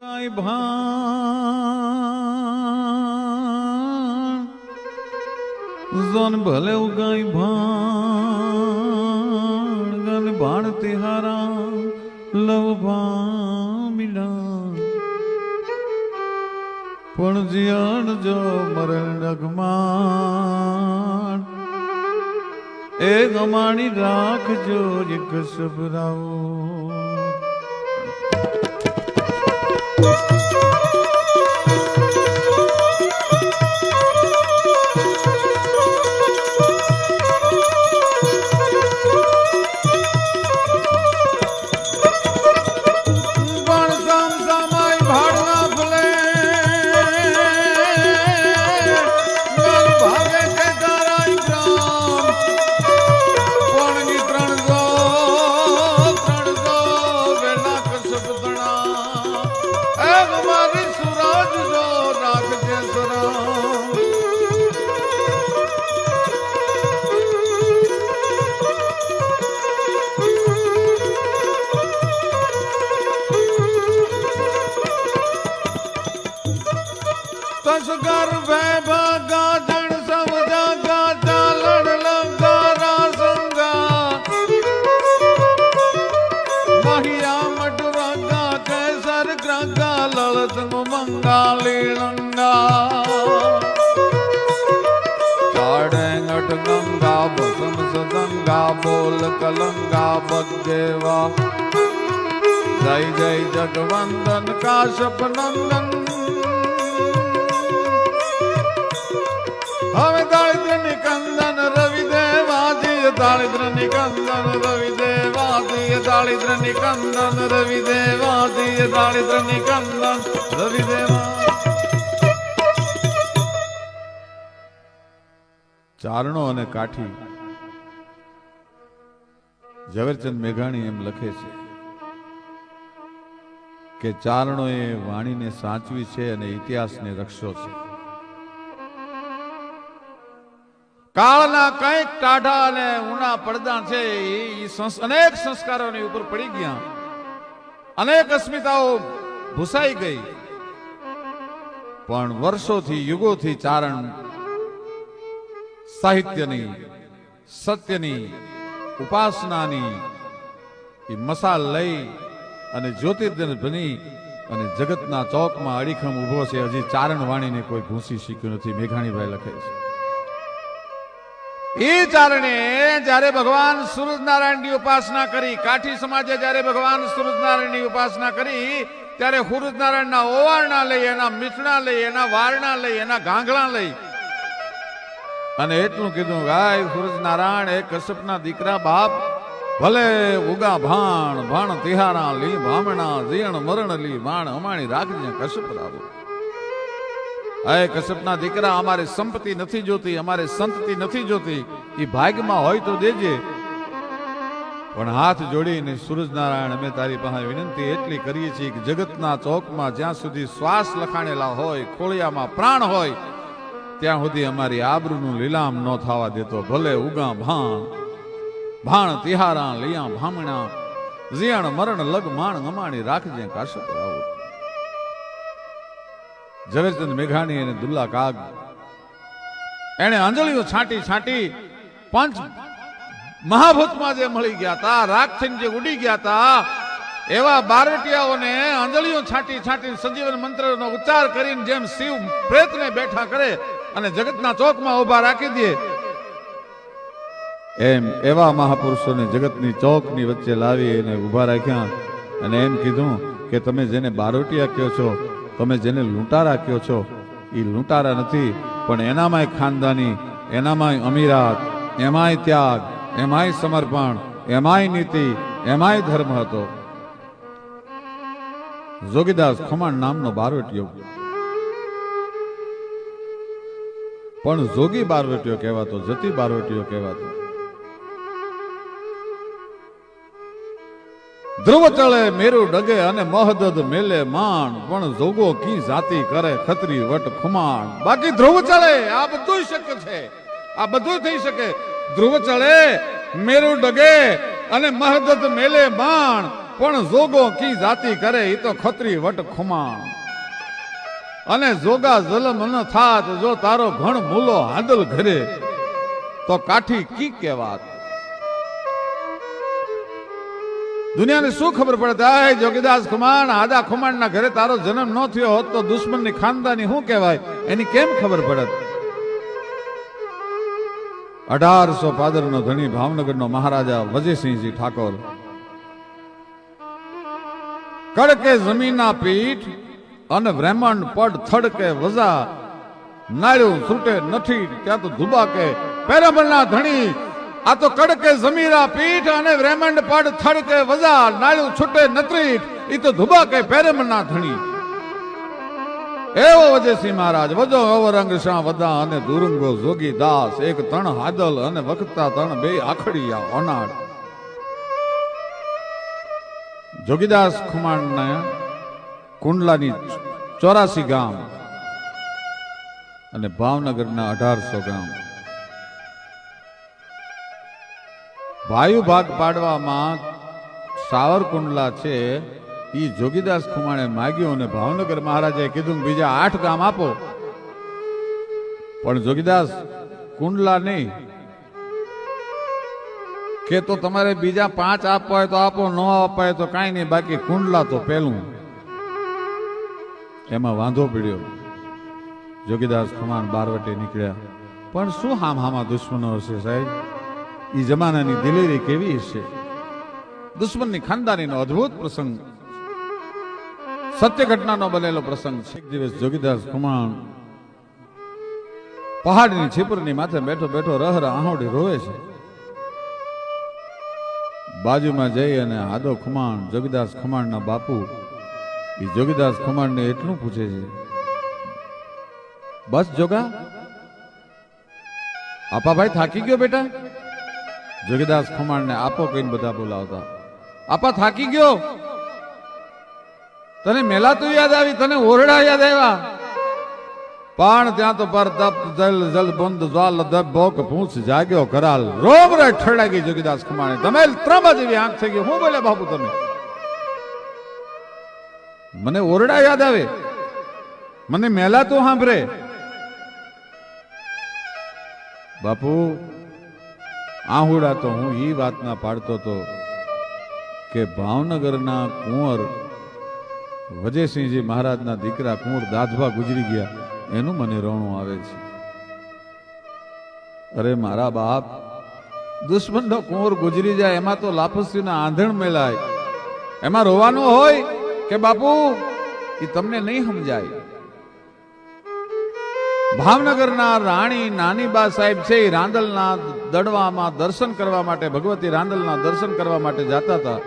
ભાણ જોન ભલે ઉગાઈ ભાણ ગન ભાણ તિહારા લવ ભામીડા પણ જીયાણ જો મરણ ડગમાણ એ ગમાણી રાખજો એક સબરાવો પણ સદંગા કલંગા બગદેવા. જય જય જગવંદન કાશપ નંદન. હવે દારિદ્ર નિકંદન રવિ દારિદ્ર નિકંદન રવિદેવાજી દારિદ્ર નિકંદન રવિદેવાજી દારિદ્ર નિકંદન રવિદેવા. ચારણો અને કાઠી ઝવેરચંદ મેઘાણી એમ લખે છે કે ચારણોએ વાણીને સાચવી છે અને ઇતિહાસને રક્ષો છે. કાળના કંઈક ટાઢા અને ઉના પડદા છે એ અનેક સંસ્કારોની ઉપર પડી ગયા. અનેક અસ્મિતાઓ ભૂસાઈ ગઈ. પણ વર્ષોથી, યુગોથી ચારણ સાહિત્યની, સત્યની ઉપાસનાની એ મસાલ લઈ અને જ્યોતિર્દન બની અને જગતના ચોકમાં અડીખમ ઊભો છે. હજી ચારણ વાણીને કોઈ ભૂસી શીખ્યું નથી. મેઘાણીભાઈ લખે છે. એ ચારણે જ્યારે ભગવાન સૂરજનારાયણની ઉપાસના કરી, કાઠી સમાજે જ્યારે ભગવાન સૂરજનારાયણની ઉપાસના કરી, ત્યારે સૂરજનારાયણના ઓવારણા લઈ, એના મીઠણા લઈ, એના વારણા લઈ, એના ગાંગડા લઈ અને એટલું કીધું, ગાય સૂરજનારાયણ એ કશ્યપના દીકરા બાપ, ભલે ઉગા ભાણ ભાણ તિહારા લી, ભામણા જીણ મરણ લી ભાણ અમાણી રાખજે કશ્યપ રાવો હે કશ્યપના દીકરા અમારે સંપત્તિ નથી જોતી, અમારે સંતતિ નથી જોતી. એ ભાગમાં હોય તો દેજે. પણ હાથ જોડીને સૂરજનારાયણ, અમે તારી પાસે વિનંતી એટલી કરીએ છીએ કે જગતના ચોકમાં જ્યાં સુધી શ્વાસ લખાણેલા હોય, ખોળિયામાં પ્રાણ હોય ત્યાં સુધી અમારી આબરૂનું લીલામ ન થવા દેતો. ભલે ઉગા ભાણ ભાણ તિહારા લિયા ભામણા જીયણ મરણ લગ માણ અમાણી રાખજે કાશપ આવો ઝવેરચંદ મેઘાણી અને દુલ્લા કાગ એને આંજળીઓ છાંટી છાંટી પંચ મહાભૂતમાં જે મળી ગયા તા, રાખ થઈને જે ઉડી ગયા તા, એવા બારટિયાઓને આંજળીઓ છાંટી છાંટી સંજીવન મંત્રનો ઉચ્ચાર કરીને જેમ શિવ પ્રેતને બેઠા કરે અને જગતના ચોકમાં ઊભા રાખી દે. એમ એવા મહાપુરુષોને જગતની ચોકની વચ્ચે લાવી એને ઊભા રાખ્યા અને એમ કીધું કે તમે જેને બારોટિયા કહો છો, તમે જેને લૂંટારા કહો છો એ લૂંટારા નથી, પણ એનામાંય ખાનદાની, એનામાંય અમીરાત, એમાંય ત્યાગ, એમાંય સમર્પણ, એમાંય નીતિ, એમાંય ધર્મ હતો. જોગીદાસ ખમાણ નામનો બારોટિયો પણ જોગી બારવટીઓ કહેવાતો, જતી બારવટીઓ કહેવાતો. ધ્રુવ ચળે, મેરુ ડગે અને મહદદ મેલે માણ પણ જોગો કી જાતિ કરે ખત્રી વટ ખુમાણ. બાકી ધ્રુવ ચળે, આ બધું શક્ય છે. આ બધું થઈ શકે. ધ્રુવ ચળે, મેરુ ડગે અને મહદદ મેલે માણ પણ જોગો કી જાતિ કરે એ તો ખત્રી વટ ખુમાણ. અને જોગા જલમ ન થાત, જો તારો ઘણ મૂલો હાદલ ઘરે, તો કાઠી કી કેવા દુનિયાને શું ખબર પડે? જોગીદાસ ખુમાણ, આદા ખુમાણના ઘરે તારો જન્મ ન થયો હોત, તો દુશ્મનની ખાનદાની શું કહેવાય? એની કેમ ખબર પડત અઢારસો પાદરનો ધણી ભાવનગરનો મહારાજા વજયસિંહજી ઠાકોર. કડકે જમીનના પીઠ અને બ્રહ્માંડ પડ થડકે વજા. નાળ્યું છૂટે નથી, ત્યાં તો ધુબાકે. પેરામણના ધણી, આ તો કડકે જમીરા પીઠ અને બ્રહ્માંડ પડ થડકે વજા. નાળ્યું છૂટે નથી એ તો ધુબાકે પેરામણના ધણી. એવો વજેસિંહ મહારાજ, વજો અવરંગ શાહ વધા અને દુરંગો જોગી દાસ. એક તણ હાદલ અને વખતા તણ બે આખડિયા અનાડ જોગીદાસ ખુમાણના કુંડલાની ચોરાસી ગામ અને ભાવનગરના અઢારસો ગામ. વાયુ ભાગ પાડવામાં સાવરકુંડલા છે. એ જોગીદાસ ખુમાણે માગ્યું અને ભાવનગર મહારાજે કીધું બીજા આઠ ગામ આપો. પણ જોગીદાસ, કુંડલા નહીં. કે તો તમારે બીજા પાંચ આપવા હોય તો આપો, ન આપવા હોય તો કાંઈ નહીં, બાકી કુંડલા તો પેલું. એમાં વાંધો પડ્યો. જોગીદાસ ખુમાન બારવટે નીકળ્યા. પણ શું હામ હામા દુશ્મનો હશે સાહેબ? એ જમાનાની દિલેરી કેવી હશે? દુશ્મનની ખાનદાનીનો અદ્ભુત પ્રસંગ. સત્ય ઘટનાનો બનેલો પ્રસંગ છે. એક દિવસ જોગીદાસ ખુમાણ પહાડની છીપરની માથે બેઠો બેઠો રહ રહ આહોડી રોવે છે. બાજુમાં જઈ અને આદો ખુમાણ, જોગીદાસ ખુમાણના બાપુ એ જોગીદાસ ખુમાણને એટલું પૂછે છે, બસ જોગા આપા ભાઈ થાકી ગયો બેટા? જોગીદાસ ખુમાણને આપો કહીને બધા બોલાવતા, આપા થાકી ગયો? તને મેલા તો યાદ આવી, તને ઓરડા યાદ આવ્યા? પણ ત્યાં તો પર તપ, જલ જલ બંધ જ્વાલ, દબ, ભોક પૂછ જાગ્યો કરાલ રોમ રે ઠડાગી જોગીદાસ ખુમાણે. તમે ત્રમ જેવી આંખ થઈ ગઈ. હું બોલે બાપુ, તમે મને ઓરડા યાદ આવે. મને મેલાતું સાંભળે. બાપુ, આહુડા તો હું એ વાતના પાડતો હતો કે ભાવનગરના કુંવર વજયસિંહજી મહારાજના દીકરા કુંવર દાધવા ગુજરી ગયા. એનું મને રોણું આવે છે. અરે મારા બાપ, દુશ્મનનો કુંવર ગુજરી જાય, એમાં તો લાપસીના આંધણ મેલાય. એમાં રોવાનું હોય કે બાપુ, એ તમને નહીં સમજાય. ભાવનગરના રાણી નાનીબા સાહેબ છે, એ રાંદલના દડવામાં દર્શન કરવા માટે, ભગવતી રાંદલના દર્શન કરવા માટે જતા હતા.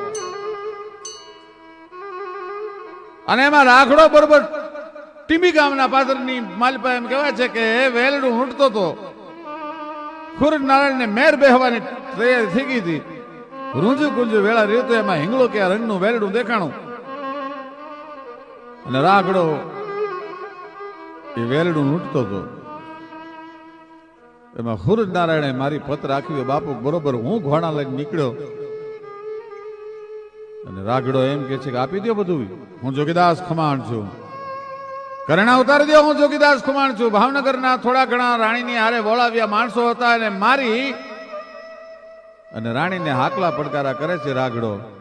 અને એમાં રાખડો બરોબર ટીમી ગામના પાદરની માલપા એમ કહેવાય છે કે વેલડું ઊંટતો હતો ખુર નારાયણને મેર બેહવાની તૈયારી થઈ ગઈ હતી. રૂંજુ કુંજુ વેળા રહ્યું એમાં હિંગળો કે રંગનું વેલડું દેખાણું. અને રાગડો એ વેલડું લૂંટતો હતો. એમાં હુરજ નારાયણે મારી પત્ર રાખી બાપુ, બરોબર, હું ઘોડા લઈને નીકળ્યો. અને રાગડો એમ કે છે કે આપી દો બધું. હું જોગીદાસ ખમાણ છું. કરણા ઉતારી દો હું જોગીદાસ ખુમાણ છું. ભાવનગરના થોડા ઘણા રાણીની હારે બોલાવ્યા માણસો હતા અને મારી અને રાણીને હાકલા પડકારા કરે છે રાગડો.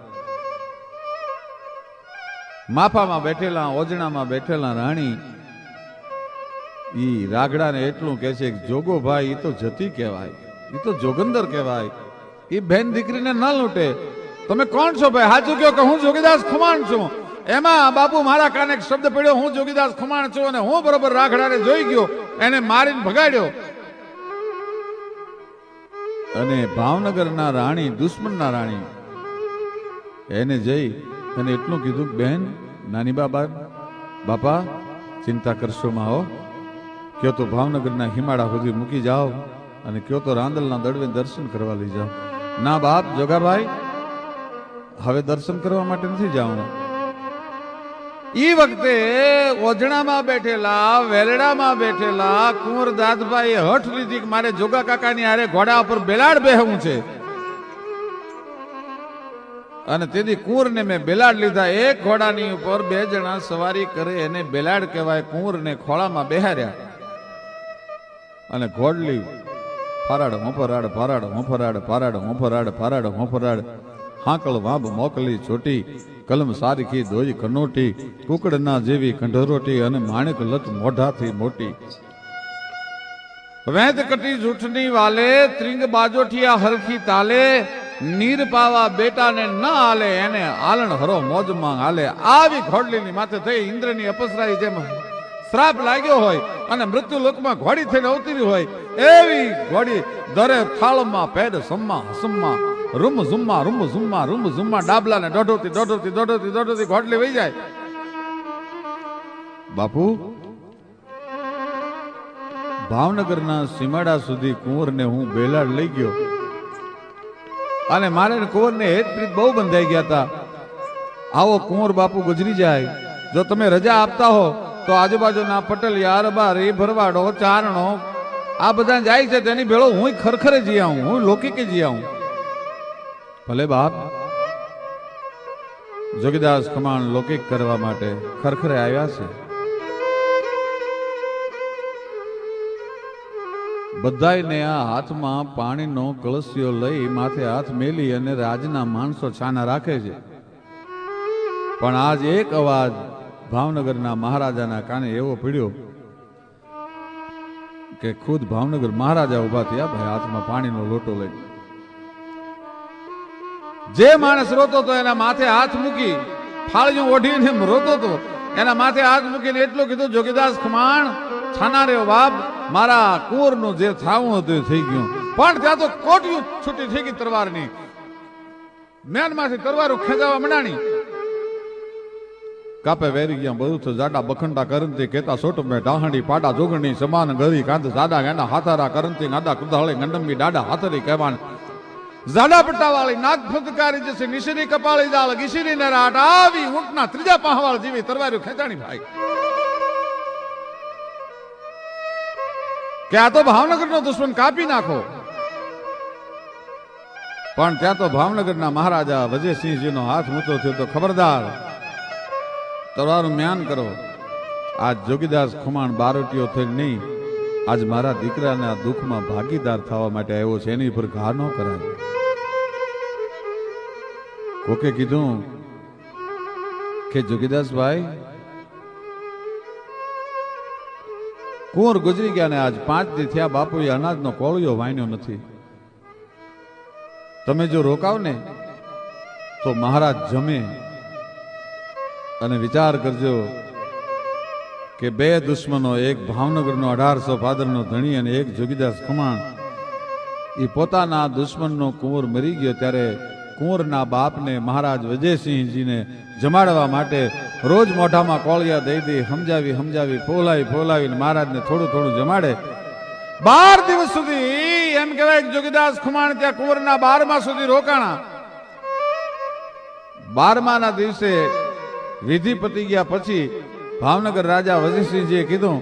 માફામાં બેઠેલા, ઓજણામાં બેઠેલા રાણી ઈ રાગડાને એટલું કે છે જોગો ભાઈ એ તો જતી કહેવાય. એ તો જોગંદર કહેવાય. એ બેન દીકરીને ન લૂંટે. તમે કોણ છો ભાઈ? સાચું કહો કે હું જોગીદાસ ખુમાણ છું. એમાં બાપુ મારા કાને એક શબ્દ પડ્યો, હું જોગીદાસ ખુમાણ છું અને હું બરોબર રાખડાને જોઈ ગયો, એને મારીને ભગાડ્યો. અને ભાવનગરના રાણી, દુશ્મનના રાણી, એને જઈ અને એટલું કીધું બેન નાની બાબા, બાપા, ચિંતા કરશો માં હો કયો તો ભાવનગરના હિમાળા સુધી મૂકી જાઓ અને કયો તો રાંદલના દડવે દર્શન કરવા લઈ જાઓ. ના બાપ, જોગાભાઈ, હવે દર્શન કરવા માટે નથી જવાનું ઈ વખતે ઓજણામાં બેઠેલા, વેલડામાં બેઠેલા કુંવર દાદભાઈ હઠ લીધી મારે જોગા કાકાની હારે ઘોડા ઉપર બેલાડ બેહવું છે. અને તેથી કુંવરને મેં બેલાડ લીધા. એક ઘોડાની ઉપર બે જણા સવારી કરે એને બેલાડ કહેવાય. કુંવરને ખોળામાં બેહાર્યા. અને ઘોડલી ફરાડ હોંફરાડ ફરાડ હોંફરાડ ફરાડ હોંફરાડ ફરાડ હોંફરાડ હાંકળ વાંબ મોકલી છોટી કલમ સારીખી દોઈ કનોટી કુકડના જેવી કંઢરોટી અને માણેક લત મોઢાથી મોટી. વેંત કટી જૂઠની વાલે, ત્રિંગ બાજોઠિયા હરખી તાલે નીર પાવા બેટાને ન હાલે, એને આલણ હરો મોજમાં હાલે. આવી ઘોડલીની માથે થઈ ઇન્દ્રની અપસરાઈ જેમ શ્રાપ લાગ્યો હોય અને મૃત્યુ લોકમાં ઘોડી થઈને અવતરી હોય, એવી ઘોડી દરે થાળમાં, પેડ સમમાં હસમમાં, રૂમ ઝુમ્મા રૂમ ઝુમ્મા રૂમ ઝુમ્મા, ડાબલાને દોઢોથી દોઢોથી દોઢોથી દોઢોથી ઘોડલી વહી જાય. બાપુ, ભાવનગરના સીમાડા સુધી કુંવરને હું બેલાડ લઈ ગયો. અને મારે કુંવરને હેતપ્રીત બહુ બંધાઈ ગયા હતા. આવો કુંવર બાપુ ગુજરી જાય. જો તમે રજા આપતા હો, તો આજુબાજુના પટેલ, યારબા રે ભરવાડો ચારણો, આ બધા જાય છે, તેની ભેળો હું ખરખરે જી આવું હું લૌકિકે જી આવું. ભલે બાપ, જોગીદાસ કમાણ લૌકિક કરવા માટે ખરખરે આવ્યા છે. બધાયને આ હાથમાં પાણીનો કળશિયો લઈ માથે હાથ મેલી અને રાજના માણસો છાના રાખે છે. પણ આજ એક અવાજ ભાવનગરના મહારાજાના કાને એવો પીડ્યો કે ખુદ ભાવનગર મહારાજા ઊભા થયા, ભાઈ, હાથમાં પાણીનો લોટો લઈ. જે માણસ રોતો તો એના માથે હાથ મૂકી ફાળિયું ઓઢીને રોતો તો, એના માથે હાથ મૂકીને એટલું કીધું, જોગીદાસ ખમાણ, છાના રે બાપ મારા કુંવરનું જે થાવું હતું થઈ ગયું. પણ ત્યાં તો કોટિયું છૂટી થઈ ગઈ તરવારની મેનમાંથી તરવારો ખેંચાવા મંડાણી કાપે વેરી ગયા, બધું તો જાડા બખંડા કરંતી કેતા સોટ મે ડાહણી પાડા જોગણી, સમાન ગરી કાંત જાડા ગાના હાથારા કરંતી ગાડા કુદાળે ગંડમી ડાડા હાથરી કહેવાન જાડા પટ્ટાવાળી નાગ ફટકારી જશે નિશરી કપાળી જાળ ગીશરી ને રાટ આવી, ઊંટના ત્રીજા પાહવાળ જેવી તરવારી ખેંચાણી ભાઈ. કે આ તો ભાવનગરનો દુશ્મન કાપી નાખો. પણ ત્યાં તો ભાવનગરના મહારાજા વજયસિંહજીનો હાથ ઊંચો થયો તો ખબરદાર. તલવારનું મ્યાન કરો. આજ જોગીદાસ ખુમાણ બારોટીઓ થઈ નહીં, આજ મારા દીકરાના દુઃખમાં ભાગીદાર થવા માટે આવ્યો છે, એની પર ઘા ન કરાય. કોકે કીધું કે જોગીદાસભાઈ કુંવર ગુજરી ગયા ને આજ પાંચ દી થયા બાપુએ અનાજનો કોળિયો વાન્યો નથી. તમે જો રોકાવ ને તો મહારાજ જમે અને વિચાર કરજો કે બે દુશ્મનો, એક ભાવનગરનો અઢારસો ફાદરનો ધણી અને એક જોગીદાસ ખમાણ એ પોતાના દુશ્મનનો કુંવર મરી ગયો ત્યારે કુંવરના બાપને મહારાજ વિજયસિંહજીને જમાડવા માટે રોજ મોઢામાં કોળિયા દઈ દઈ સમજાવી સમજાવી, ફોલાવી, ફોલાવીને મહારાજને થોડું થોડું જમાડે. બાર દિવસ સુધી એમ કહેવાય જોગીદાસ ખુમાણ ત્યાં કુંવરના બારમા સુધી રોકાણા. બારમાના દિવસે વિધિ પતી ગયા પછી ભાવનગર રાજા વજીસિંહજીએ કીધું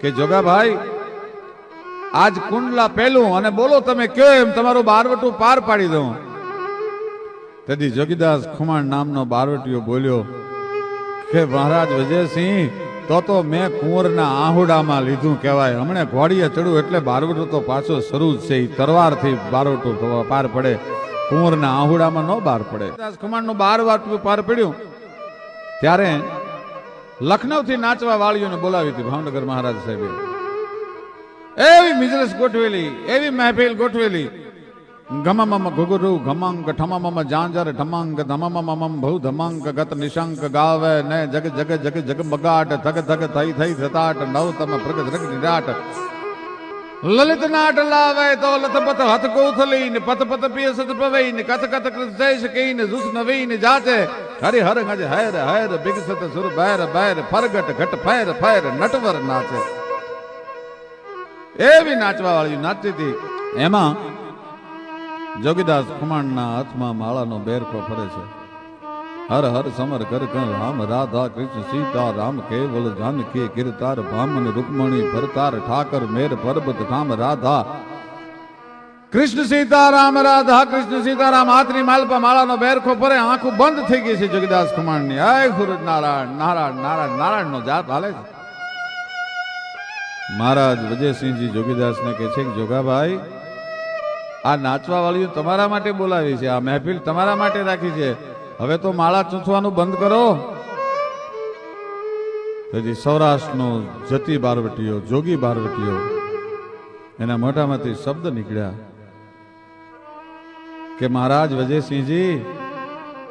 કે, જોગાભાઈ, આજ કુંડલા પહેલું અને બોલો તમે કયો એમ તમારું બારવટું પાર પાડી દઉં. તેથી જોગીદાસ ખુમાણ નામનો બારવટીયો બોલ્યો કે મહારાજ વિજયસિંહ, તો તો મેં કુંવરના આહુડામાં લીધું કહેવાય. હમણે ઘોડીએ ચડું એટલે બારવટું તો પાછો શરૂ જ છે. એ તરવારથી બારવટું પાર પડે. કુંવરના આહુડામાં ન બાર પડે. રાજકુમારનું બાર વાટું પાર પડ્યું. ત્યારે લખનૌથી નાચવા વાળીઓને બોલાવી હતી ભાવનગર મહારાજ સાહેબે. એવી મિજલસ ગોઠવેલી, એવી મહેફિલ ગોઠવેલી. ગમમમ ઘુગુરુ ઘમાંક ઠમમમ જાંજર ઠમાંક ધમમમમ ભૌ ધમાંક ગત નિશંક ગાવે ને જગ જગ જગ જગ મગાટ ધગ ધગ થઈ થઈ થતાટ નવતમ પ્રગટ રગ નિરાટ લલિત નાટ લાવે તો લથપથ હથ કોથલી ને પત પત પિય સત પવઈ ને કથ કથ કૃત જય શકી ને જુસ નવી ને જાચે હરિ હર ગજ હૈર હેર બિગસત સુર બૈર બૈર ફરગટ ઘટ ફેર ફેર નટવર નાચે એવી નાચવા વાળી નાચતી હતી એમાં જોગીદાસ ખુમાણના હાથમાં માળાનો બેરકો ફરે છે. હર હર સમર કર રામ રાધા કૃષ્ણ સીતા રામ કેવલ જાનકી કીર્તાર ભામન રૂકમણી ભરતાર ઠાકર મેર પરબત ધામ રાધા. કૃષ્ણ સીતારામ રાધા, કૃષ્ણ સીતારામ હાથની માલપા માળાનો બેરખો ફરે, આંખું બંધ થઈ ગઈ છે જગદાસ કુમારની આય ગુરુ નારાયણ નારાયણ નારાયણ નારાયણ નો જાપ હાલે છે. મહારાજ વિજયસિંહજી જોગીદાસને કહે છે કે, જોગાભાઈ આ નાચવા વાળીઓ તમારા માટે બોલાવી છે, આ મહેફિલ તમારા માટે રાખી છે. હવે તો માળા ચૂંચવાનું બંધ કરો. તેથી સૌરાષ્ટ્રનો જતી બારવટીઓ, જોગી બારવટીઓ, એના મોઢામાંથી શબ્દ નીકળ્યા કે મહારાજ વજયસિંહજી,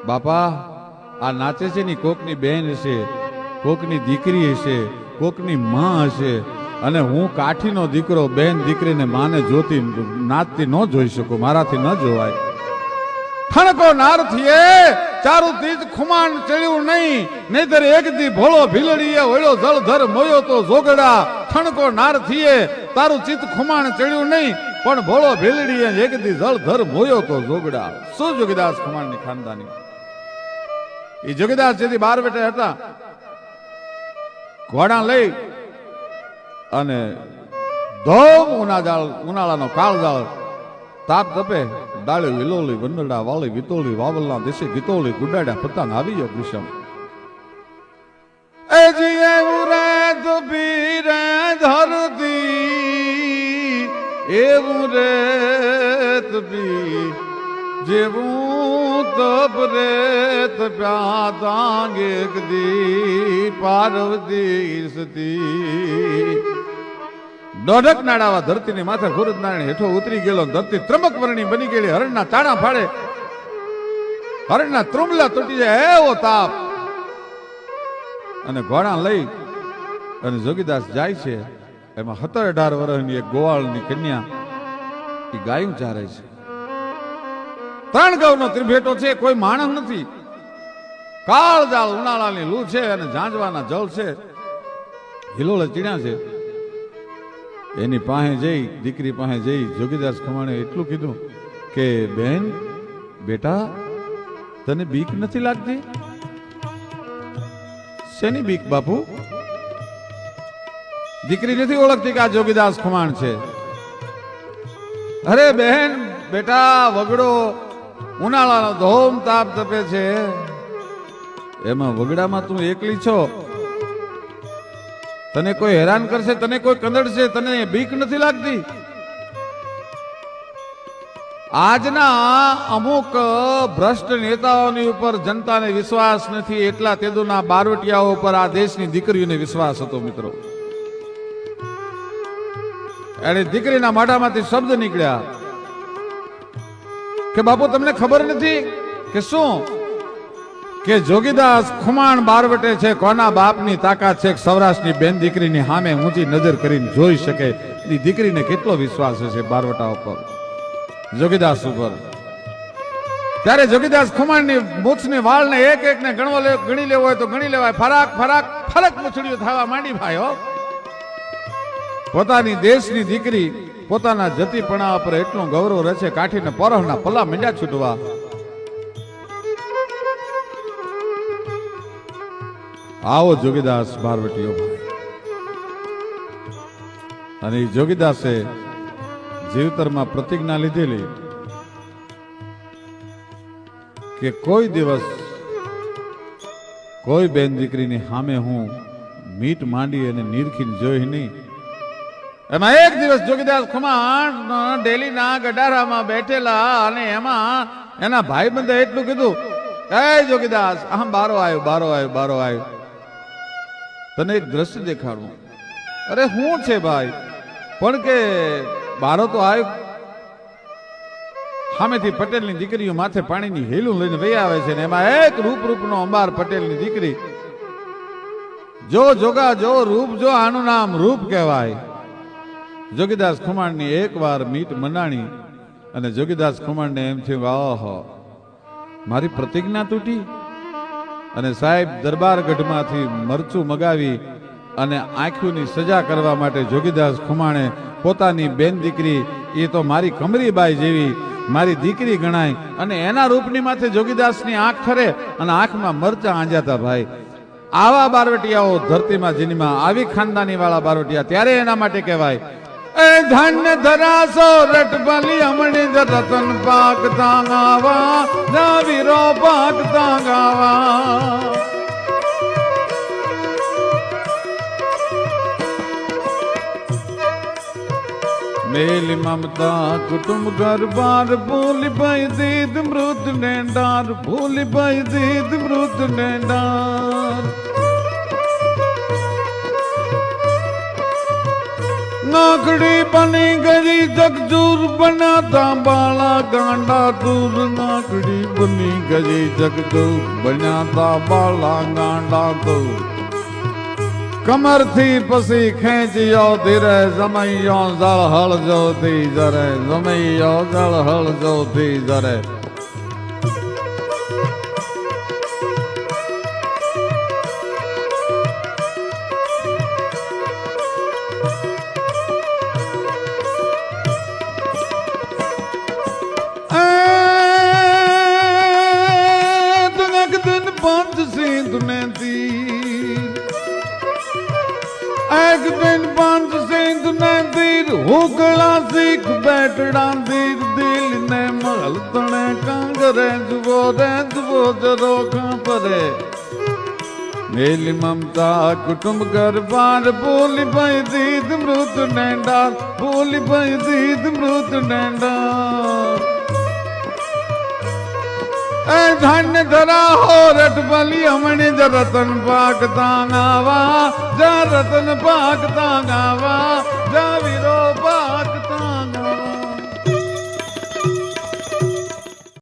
બાપા, આ નાચે છે ની કોકની બેન હશે, કોકની દીકરી હશે, કોકની માં હશે અને હું કાઠીનો દીકરો બેન દીકરીને માને જોતી નાચતી ન જોઈ શકું, મારાથી ન જોવાય. ઠણકો નાર થીએ ચારું તીજ ખુમાન ચડ્યું નહીં, નહીતર એક દી ભોળો ભીલડીએ ઓળો જળધર મોયો તો જોગડા ઠણકો નાર થીએ તારું ચિત ખુમાણ ચડ્યું નહીં, પણ ભોળો ભીલડીએ એક દી જળધર મોયો તો જોગડા શું જોગીદાસ ખુમાનની ખાનદાની? એ જોગીદાસ જેથી બાર બેઠા હતા. ઘોડા લઈ અને ધોમ ઉનાળ ઉનાળાનો કાળજાળ, તાપ તપે ડાળે વિલોલી, વંદડા વાળી વિતોલી, વાવલના દેશે ગીતોલી, ગુડાડ્યા પતા આવી ગયો કૃષ્ણ એ જીએ ઉરે દુબી રે ધરતી, એવું રે તબી જેવું તપ રે તપ્યા તાંગે કદી પાર્વતી સતી દોઢક નાડાવા ધરતીની માથે ખુરદ નારાયણ હેઠો ઉતરી ગયેલો ધરતી ત્રમક વર્ણી બની ગયેલી. હરણના તાણા ફાડે. હરણના ત્રુમલા તૂટી જાય. એવો તાપ. અને ઘોડા લઈ અને જોગીદાસ જાય છે. એમાં સત્તર અઢાર વર્ષની એક ગોવાળની કન્યા એ ગાયું ચારે છે. ત્રણ ગૌનો ત્રિભેટો છે, કોઈ માણસ નથી. કાળજાળ ઉનાળાની લૂ છે અને ઝાંઝવાના જળ છે. હિલોળે ચીડ્યા છે. એની પાસે જઈ, દીકરી પાસે જઈ, જોગીદાસ ખમાણે એટલું કીધું કે, બેન, બેટા, તને બીક નથી લાગતી? શેની બીક, બાપુ? દીકરી નથી ઓળખતી કે આ જોગીદાસ ખમાણ છે. અરે બહેન બેટા, વગડો ઉનાળાનો ધોમ તાપ તપે છે. એમાં વગડામાં તું એકલી છો? તને કોઈ હેરાન કરશે? તને કોઈ કંદડશે? તને બીક નથી લાગતી? આજના અમુક ભ્રષ્ટ નેતાઓની ઉપર જનતાને વિશ્વાસ નથી. એટલા તેદુના બારવટિયાઓ ઉપર આ દેશની દીકરીઓને વિશ્વાસ હતો, મિત્રો. એને દીકરીના મોઢામાંથી શબ્દ નીકળ્યા. કે બાપુ, તમને ખબર નથી કે શું? કે જોગીદાસ ખુમાણ બારવટે છે, કોના બાપની તાકાત છે સૌરાષ્ટ્રની બેન દીકરીની સામે ઊંચી નજર કરીને જોઈ શકે? એ દીકરીને કેટલો વિશ્વાસ હશે બારવટા ઉપર? જોગીદાસ ઉપર. ત્યારે જોગીદાસ ખુમાણની મૂછની, વાળને એક એક ને ગણવો ગણી લેવો હોય તો ગણી લેવાય. ફરાક ફરાક, ફરક મૂછડીઓ થવા માંડી ભાઈઓ પોતાની દેશની દીકરી પોતાના જતીપણા પર એટલું ગૌરવ છે કાઠીને પરહના પલા મીંડા છૂટવા. આવો જોગીદાસ ભારવટીઓ અને જોગીદાસે જીવતરમાં પ્રતિજ્ઞા લીધેલી કે કોઈ દિવસ કોઈ બેન દીકરીની સામે હું મીટ માંડી અને નીરખીને જોઈ નહીં. એમાં એક દિવસ જોગીદાસ ખુમાણ ડેલીના ગડારામાં બેઠેલા અને એમાં એના ભાઈ બંધ એટલું કીધું, એ જોગીદાસ, આમ બારો આવ્યો બારો આવ્યો બારો આવ્યો. તને એક દ્રશ્ય દેખાડું. અરે શું છે ભાઈ? પણ કે બારો તો આવ્યો. સામેથી પટેલની દીકરીઓ માથે પાણીની હેલું લઈને વહી આવે છે ને એમાં એક રૂપ રૂપનો અંબાર પટેલની દીકરી. જો જોગા, જો રૂપ, જો આનું નામ રૂપ કહેવાય. જોગીદાસ ખુમાણની એક વાર મીટ મનાણી અને જોગીદાસ ખુમાણને એમ થયું, આહો, મારી પ્રતિજ્ઞા તૂટી? અને સાહેબ દરબારગઢમાંથી મરચું મગાવી અને આંખોની સજા કરવા માટે જોગીદાસ ખુમાણે પોતાની બેન દીકરી, એ તો મારી કમરીબાઈ જેવી, મારી દીકરી ગણાય. અને એના રૂપની માથે જોગીદાસની આંખ ઠરે અને આંખમાં મરચા આંજાતા ભાઈ. આવા બારવટિયાઓ ધરતીમાં, જીનીમાં, આવી ખાનદાની વાળા બારવટિયા ત્યારે એના માટે કહેવાય એ ધન્ય ધરાસો રટબલી અમણી જ રતન પાક તાંગાવા જા વીરો પાક તાંગાવા. મેલી મમતા કુટુંબ ઘર બાર ભૂલી ભાઈ દીદ મૃત નેડાર ભૂલી ભાઈ દીદ મૃત નેંડાર ਨਾਗੜੀ ਬਣੀ ਗਰੀ ਜਗਜੂਰ ਬਣਾਤਾ ਬਾਲਾ ਗਾਂਡਾ ਦੂਰ, ਨਾਗੜੀ ਬਣੀ ਗਰੀ ਜਗਜੂਰ ਬਣਾਤਾ ਬਾਲਾ ਗਾਂਡਾ ਦੂਰ। ਕਮਰ ਥੀ ਪਸੀ ਖੈਂਚਿਓ ਧਿਰੇ ਜ਼ਮਈਓ, ਜ਼ਲ ਹਲ ਜੋ ਤੀ ਜ਼ਰੇ, ਜ਼ਮਈਓ, ਜ਼ਲ ਹਲ ਜੋ ਤੀ ਜ਼ਰੇ। ਦੁਨੇ ਦੀ ਇੱਕ ਬੰਦ ਸਿੰਘ ਨੇ ਦੀਰ ਹੁਕਲਾ ਸਿੱਖ ਬੈਠੜਾਂ ਦੀਰ ਦਿਲ ਨੇ ਮਹਲ ਤਣੇ ਕੰਗਰੇ ਜੁਵੋ ਰੇ ਜੁਵੋ ਜਰੋ ਖਾਂ ਪਰੇ ਮੇਲੀ ਮਮਤਾ ਕੁਟੁੰਬ ਘਰ ਬਾਰ ਬੋਲੀ ਪਈ ਦੀਦ ਮૃਤ ਨੈਂਡਾ। ਬੋਲੀ ਪਈ ਦੀਦ ਮૃਤ ਨੈਂਡਾ। એ ધન ધરા હો રટબલી હમણી જ રતન પાકતા ગાવા, જ રતન પાકતા ગાવા, જ વીરો પાકતા